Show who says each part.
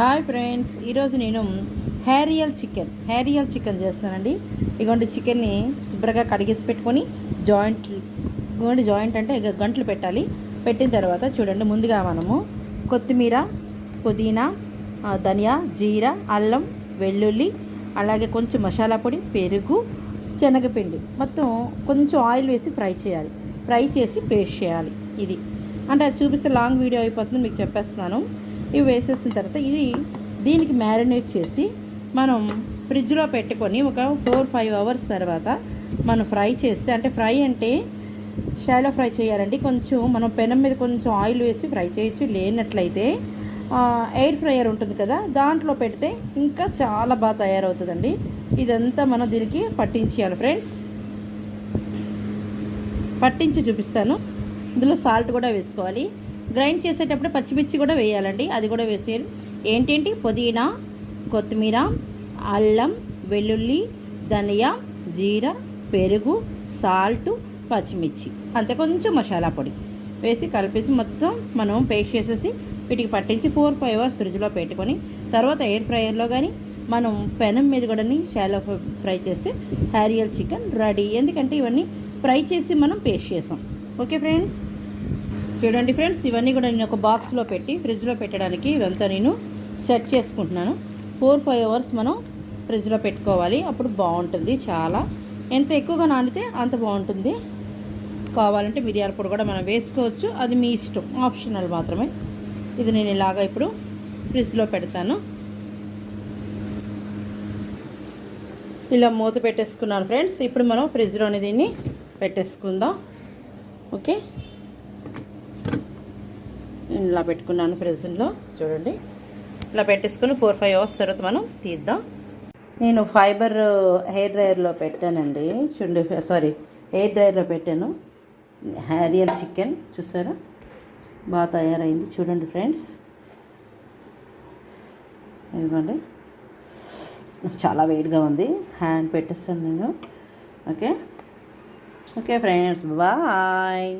Speaker 1: Hi friends ఈరోజు నేను హ్యారియల్ chicken హ్యారియల్ chicken చేస్తానండి ఇగోండి చికెన్ని శుభ్రంగా కడిగేసి పెట్టుకొని జాయింట్ ఇగోండి జాయింట్ అంటే ఇక గంటలు పెట్టాలి. పెట్టిన తర్వాత చూడండి ముందుగా మనము కొత్తిమీర పుదీనా ధనియా జీర అల్లం వెల్లుల్లి అలాగే కొంచెం మసాలా పొడి పెరుగు శనగపిండి. మొత్తం కొంచెం ఆయిల్ వేసి ఫ్రై చేయాలి. ఫ్రై చేసి పేస్ట్ చేయాలి. ఇది. అంటే అది చూపిస్తే లాంగ్ వీడియో అయిపోతుంది మీకు చెప్పేస్తున్నాను. ఇవి వేసేసిన తర్వాత ఇది దీనికి మ్యారినేట్ చేసి మనం ఫ్రిడ్జ్లో పెట్టుకొని ఒక ఫోర్ ఫైవ్ అవర్స్ తర్వాత మనం ఫ్రై చేస్తే అంటే ఫ్రై అంటే షాలో ఫ్రై చేయాలండి. కొంచెం మనం పెనం మీద కొంచెం ఆయిల్ వేసి ఫ్రై చేయొచ్చు. లేనట్లయితే ఎయిర్ ఫ్రైయర్ ఉంటుంది కదా దాంట్లో పెడితే ఇంకా చాలా బాగా తయారవుతుందండి. ఇదంతా మనం దీనికి పట్టించేయాలి ఫ్రెండ్స్. పట్టించి చూపిస్తాను. ఇందులో సాల్ట్ కూడా వేసుకోవాలి. గ్రైండ్ చేసేటప్పుడు పచ్చిమిర్చి కూడా వేయాలండి. అది కూడా వేసేయాలి ఏంటేంటి? పుదీనా కొత్తిమీర అల్లం వెల్లుల్లి ధనియా జీర పెరుగు సాల్ట్ పచ్చిమిర్చి. అంతే కొంచెం మసాలా పొడి. వేసి కలిపేసి మొత్తం మనం పేస్ట్ చేసేసి వీటికి పట్టించి ఫోర్ ఫైవ్ అవర్స్ ఫ్రిడ్జ్లో పెట్టుకొని తర్వాత ఎయిర్ ఫ్రైయర్లో కానీ మనం పెనం మీద కూడా షాలో ఫ్రై చేస్తే హ్యారియల్ చికెన్ రెడీ. ఎందుకంటే ఇవన్నీ ఫ్రై చేసి మనం పేస్ట్ చేసాం. Okay friends? చూడండి ఫ్రెండ్స్ ఇవన్నీ కూడా నేను ఒక బాక్స్లో పెట్టి ఫ్రిడ్జ్లో పెట్టడానికి ఇదంతా నేను సెట్ చేసుకుంటున్నాను. ఫోర్ ఫైవ్ అవర్స్ మనం ఫ్రిడ్జ్లో పెట్టుకోవాలి. అప్పుడు బాగుంటుంది చాలా. ఎంత ఎక్కువగా నానితే అంత బాగుంటుంది. కావాలంటే మిరియాల పొడి కూడా మనం వేసుకోవచ్చు. అది మీ ఇష్టం. ఆప్షనల్ మాత్రమే. ఇది నేను ఇలాగా ఇప్పుడు ఫ్రిడ్జ్లో పెడతాను. ఇలా మూత పెట్టేసుకున్నాను ఫ్రెండ్స్. ఇప్పుడు మనం ఫ్రిడ్జ్లోని దీన్ని పెట్టేసుకుందాం. ఓకే? నేను ఇలా పెట్టుకున్నాను ఫ్రిడ్జ్లో. చూడండి. ఇలా పెట్టేసుకుని ఫోర్ ఫైవ్ అవర్స్ తర్వాత మనం తీద్దాం. నేను ఫైబర్ హెయిర్ డ్రైయర్లో పెట్టానండి. చూడండి సారీ హెయిర్ డ్రైయర్లో పెట్టాను. హ్యారియల్ చికెన్ చూసారా? బాగా తయారైంది. చూడండి ఫ్రెండ్స్. ఇదిగోండి. చాలా వెయిట్గా ఉంది. హ్యాండ్ పెట్టేస్తాను నేను. ఓకే? Okay friends bye.